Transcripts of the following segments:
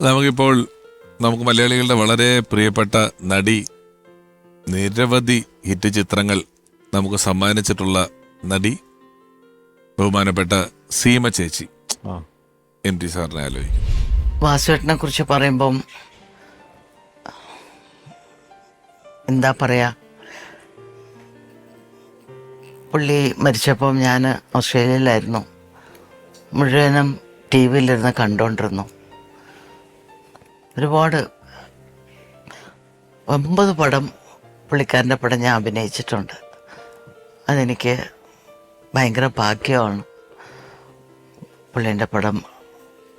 നമുക്കിപ്പോൾ നമുക്ക് മലയാളികളുടെ വളരെ പ്രിയപ്പെട്ട നടി നിരവധി ഹിറ്റ് ചിത്രങ്ങൾ നമുക്ക് സമ്മാനിച്ചിട്ടുള്ള നടി ബഹുമാനപ്പെട്ട സീമ ചേച്ചി. എം ടി സാറിനെ ആലോചിക്കും. വാസുവേട്ടനെ കുറിച്ച് പറയുമ്പം എന്താ പറയാ? പുള്ളി മരിച്ചപ്പം ഞാൻ ഓസ്ട്രേലിയയിലായിരുന്നു. മുഴുവനും ടി വിയിലിരുന്ന് കണ്ടുകൊണ്ടിരുന്നു ഒരുപാട് ഒമ്പത് പടം പുള്ളിക്കാരന്റെ പടം ഞാൻ അഭിനയിച്ചിട്ടുണ്ട്. അതെനിക്ക് ഭയങ്കര ഭാഗ്യമാണ് പുള്ളീന്റെ പടം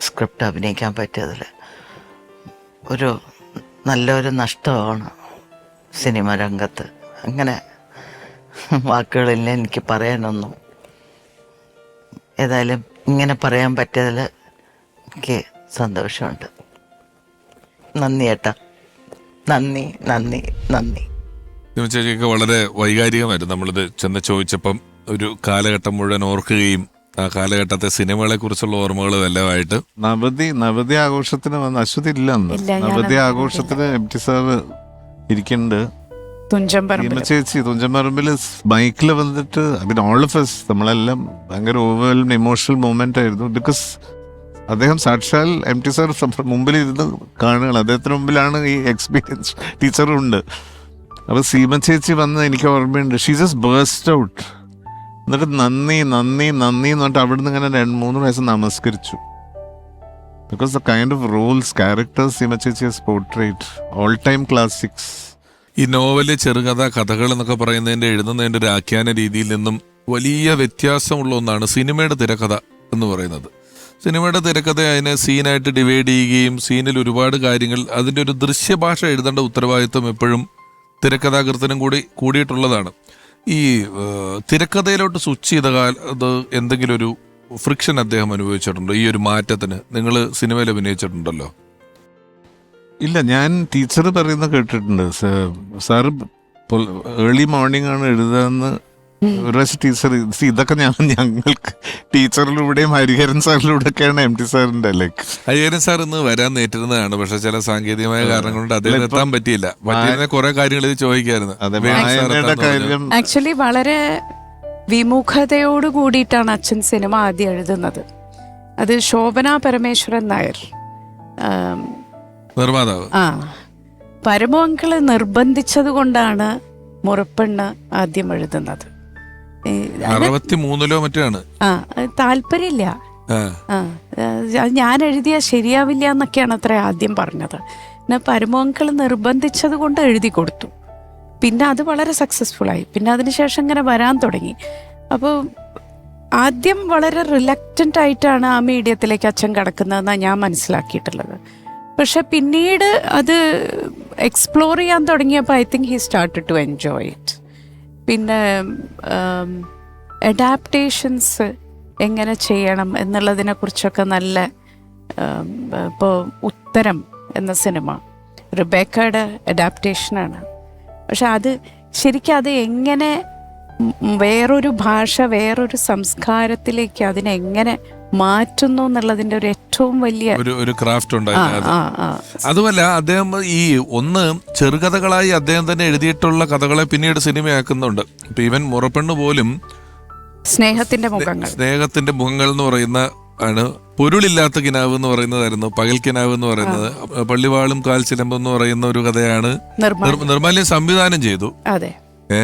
സ്ക്രിപ്റ്റ് അഭിനയിക്കാൻ പറ്റിയതിൽ. ഒരു നല്ലൊരു നഷ്ടമാണ് സിനിമ രംഗത്ത്. അങ്ങനെ വാക്കുകളില്ല എനിക്ക് പറയാനൊന്നും. ഏതായാലും ഇങ്ങനെ പറയാൻ പറ്റിയതിൽ എനിക്ക് സന്തോഷമുണ്ട്. നന്ദി ഏട്ടാ. നന്ദി നന്ദി നന്ദി. സീമ ചേച്ചിയൊക്കെ വളരെ വൈകാരികമായിരുന്നു. നമ്മളിത് ചെന്ന് ചോദിച്ചപ്പം ഒരു കാലഘട്ടം മുഴുവൻ ഓർക്കുകയും ആ കാലഘട്ടത്തെ സിനിമകളെ കുറിച്ചുള്ള ഓർമ്മകളും എല്ലാമായിട്ട് നവതി നവതി ആഘോഷത്തിന് വന്ന് അശ്വതി ഇല്ല അന്ന് നവതി ആഘോഷത്തിന് എം ടി സാറ് ഇരിക്കുന്നുണ്ട്. ഭീമ ചേച്ചി തുഞ്ചമ്പറമ്പിൽ ബൈക്കിൽ വന്നിട്ട് I mean all of us നമ്മളെല്ലാം ഭയങ്കര ഓവർവെൽം ഇമോഷണൽ മൂമെന്റ് ആയിരുന്നു. ബിക്കോസ് അദ്ദേഹം സാക്ഷാൽ എം ടി സാർ മുമ്പിൽ ഇരുന്ന് കാണുകയാണ്. അദ്ദേഹത്തിന് മുമ്പിലാണ് ഈ എക്സ്പീരിയൻസ് ടീച്ചറും ഉണ്ട്. അപ്പൊ സീമ ചേച്ചി വന്ന് എനിക്ക് ഓർമ്മയുണ്ട്. ഷീ ജസ്റ്റ് ബേസ്റ്റ് ഔട്ട് എന്നിട്ട് നന്ദി നന്ദി നന്ദി എന്ന് പറഞ്ഞിട്ട് അവിടുന്ന് ഇങ്ങനെ രണ്ട് മൂന്ന് വയസ്സ് നമസ്കരിച്ചു. Because the kind of roles characters Seema ചേച്ചി പോർട്രേറ്റ് ഓൾ ടൈം ക്ലാസിക്സ് ഈ നോവൽ ചെറുകഥ കഥകൾ എന്നൊക്കെ പറയുന്നതിന്റെ എഴുതുന്നതിന്റെ ഒരു ആഖ്യാന രീതിയിൽ നിന്നും വലിയ വ്യത്യാസമുള്ള ഒന്നാണ് സിനിമയുടെ തിരക്കഥ എന്ന് പറയുന്നത്. സിനിമയുടെ തിരക്കഥ അതിനെ സീനായിട്ട് ഡിവൈഡ് ചെയ്യുകയും സീനിൽ ഒരുപാട് കാര്യങ്ങൾ അതിന്റെ ഒരു ദൃശ്യഭാഷ എഴുതേണ്ട ഉത്തരവാദിത്വം എപ്പോഴും തിരക്കഥാകൃത്തിനും കൂടി കൂടിയിട്ടുള്ളതാണ്. ഈ തിരക്കഥയിലോട്ട് സ്വിച്ച് ചെയ്ത കാലത്ത് എന്തെങ്കിലും ഒരു ഫ്രിക്ഷൻ അദ്ദേഹം അനുഭവിച്ചിട്ടുണ്ടോ? ഈ ഒരു മാറ്റത്തിന് നിങ്ങൾ സിനിമയിൽ അഭിനയിച്ചിട്ടുണ്ടല്ലോ? ഇല്ല ഞാൻ ടീച്ചർ പറയുന്ന കേട്ടിട്ടുണ്ട്. സാർ ഏർലി മോർണിംഗ് ആണ് എഴുതാന്ന് ടീച്ചർ ഇത് ഇതൊക്കെ ഞാൻ ഞങ്ങൾക്ക് ടീച്ചറിലൂടെയും ഹരിഹരൻ സാറിലൂടെയൊക്കെയാണ് എം ടി സാറിന്റെ ലൈക്ക് ഹരിഹരൻ സാർ ഇന്ന് വരാൻ നേറ്റിരുന്നതാണ് പക്ഷെ ചില സാങ്കേതികമായ കാരണങ്ങൾ കൊണ്ട് അദ്ദേഹം എത്താൻ പറ്റിയില്ല. പറ്റിയിരുന്ന കുറെ കാര്യങ്ങൾ ഇത് ചോദിക്കായിരുന്നു. ആക്ച്വലി വളരെ വിമുഖതയോട് കൂടിയിട്ടാണ് അച്ഛൻ സിനിമ ആദ്യം എഴുതുന്നത്. അത് ശോഭന പരമേശ്വരൻ നായർ. ആം, നിർമ്മാതാവ്. ആ. പരമോങ്കളെ നിർബന്ധിച്ചത് കൊണ്ടാണ് മുറപ്പെണ്ണ് ആദ്യം എഴുതുന്നത്. ഈ, അത് അറുപത്തി മൂന്നിലോ മറ്റാണ് ആ താല്പര്യമില്ല ഞാൻ എഴുതിയ ശരിയാവില്ല എന്നൊക്കെയാണ് അത്ര ആദ്യം പറഞ്ഞത്. പിന്നെ പരമോങ്കൾ നിർബന്ധിച്ചത് കൊണ്ട് എഴുതി കൊടുത്തു. പിന്നെ അത് വളരെ സക്സസ്ഫുൾ ആയി. പിന്നെ അതിനുശേഷം ഇങ്ങനെ വരാൻ തുടങ്ങി. അപ്പോൾ ആദ്യം വളരെ റിലക്റ്റന്റ് ആയിട്ടാണ് ആ മീഡിയത്തിലേക്ക് അച്ഛൻ കിടക്കുന്നതെന്നാണ് ഞാൻ മനസ്സിലാക്കിയിട്ടുള്ളത്. പക്ഷെ പിന്നീട് അത് എക്സ്പ്ലോർ ചെയ്യാൻ തുടങ്ങിയപ്പോൾ I think he start to enjoy it പിന്നെ അഡാപ്റ്റേഷൻസ് എങ്ങനെ ചെയ്യണം എന്നുള്ളതിനെ കുറിച്ചൊക്കെ നല്ല ഇപ്പോൾ ഉത്തരം എന്ന സിനിമ. റിബേക്കയുടെ അഡാപ്റ്റേഷനാണ് പക്ഷെ അത് ശരിക്കും അത് എങ്ങനെ വേറൊരു ഭാഷ വേറൊരു സംസ്കാരത്തിലേക്ക് അതിനെ എങ്ങനെ മാറ്റുന്നു എന്നുള്ളതിന്റെ ഒരു ഏറ്റവും വലിയ ഒരു ഒരു ക്രാഫ്റ്റ് ഉണ്ടായിരുന്നു അതുമല്ല അദ്ദേഹം ഈ ഒന്ന് ചെറുകഥകളായി അദ്ദേഹം തന്നെ എഴുതിയിട്ടുള്ള കഥകളെ പിന്നീട് സിനിമയാക്കുന്നുണ്ട്. ഇപ്പൊ ഇവൻ മുറപ്പെണ്ണ് പോലും സ്നേഹത്തിന്റെ മുഖങ്ങൾ. സ്നേഹത്തിന്റെ മുഖങ്ങൾ എന്ന് പറയുന്ന ആണ് പൊരുളില്ലാത്ത കിനാവ് എന്ന് പറയുന്നതായിരുന്നു പകൽ കിനാവ് എന്ന് പറയുന്നത്. പള്ളിവാളും കാൽച്ചിലമ്പ് എന്ന് പറയുന്ന ഒരു കഥയാണ് നിർമ്മാല്യം സംവിധാനം ചെയ്തു. അതെ. ഏ?